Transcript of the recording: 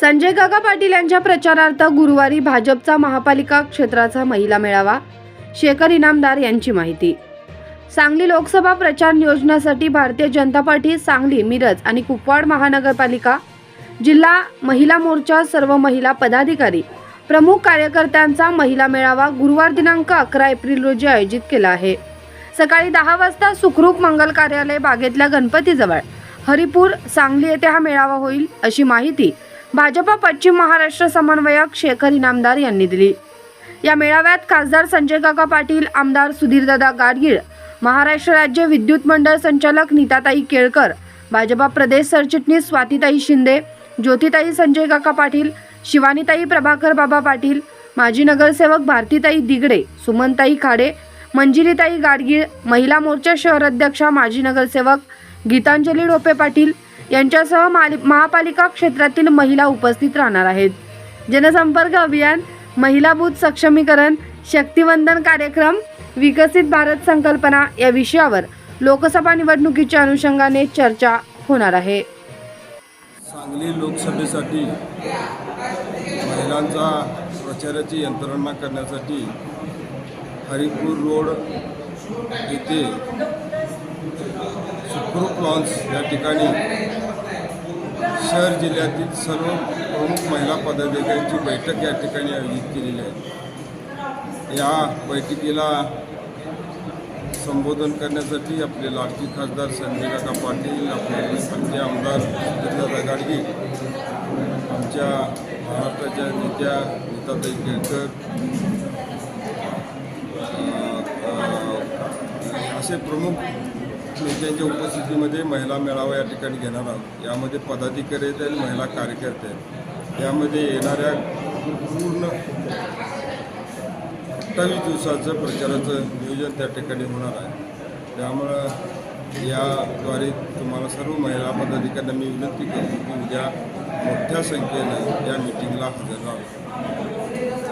संजय काका पाटील यांच्या प्रचारार्थ गुरुवारी भाजपचा महापालिका क्षेत्राचा महिला मेळावा. शेखर इनामदार यांची माहिती. सांगली लोकसभा प्रचार नियोजनासाठी भारतीय जनता पार्टी सांगली मिरज आणि कुपवाड महानगरपालिका जिल्हा महिला मोर्चा सर्व महिला पदाधिकारी प्रमुख कार्यकर्त्यांचा महिला मेळावा गुरुवार दिनांक अकरा एप्रिल रोजी आयोजित केला आहे. सकाळी दहा वाजता सुखरूप मंगल कार्यालय बागेतल्या गणपतीजवळ हरिपूर सांगली येथे हा मेळावा होईल अशी माहिती भाजपा पश्चिम महाराष्ट्र समन्वयक शेखर इनामदार यांनी दिली. या मेळाव्यात खासदार संजय काका पाटील आमदार सुधीरदादा गाडगीळ महाराष्ट्र राज्य विद्युत मंडळ संचालक नीताताई केळकर भाजपा प्रदेश सरचिटणीस स्वातीताई शिंदे ज्योतिताई संजय काका पाटील शिवानीताई प्रभाकर बाबा पाटील माजी नगरसेवक भारतीताई दिगडे सुमनताई खाडे मंजिरीताई गाडगीळ महिला मोर्चा शहर अध्यक्षा माजी नगरसेवक गीतांजली डोपे पाटील यांच्यासह महापालिका क्षेत्रातील महिला उपस्थित राहणार आहेत. जनसंपर्क अभियान महिला बूथ सक्षमीकरण शक्तिवंदन कार्यक्रम विकसित भारत संकल्पना या विषयावर लोकसभा निवडणुकीच्या अनुषंगाने चर्चा होणार आहे. सांगली लोकसभेसाठी महिलांचा प्रचाराची यंत्रणा करण्यासाठी हरिपूर रोड येथे सुखरूप लॉन्स या ठिकाणी शहर जिल्ह्यातील सर्व प्रमुख महिला पदाधिकाऱ्यांची बैठक या ठिकाणी आयोजित केलेली आहे. या बैठकीला संबोधन करण्यासाठी आपले लाडकी खासदार संजयकाका पाटील आपले आमचे आमदार सुधीरदादा गाडगे आमच्या महाराष्ट्राच्या नेत्या नीताताई केळकर असे प्रमुख नेत्यांच्या उपस्थितीमध्ये महिला मेळावा या ठिकाणी घेणार आहोत. यामध्ये पदाधिकारी आहेत आणि महिला कार्यकर्ते आहेत. यामध्ये येणाऱ्या पूर्ण अठ्ठावीस दिवसाचं प्रचाराचं नियोजन त्या ठिकाणी होणार आहे. त्यामुळं याद्वारे तुम्हाला सर्व महिला पदाधिकाऱ्यांना मी विनंती करतो की उद्या मोठ्या संख्येनं या मिटिंगला हजर राहावं.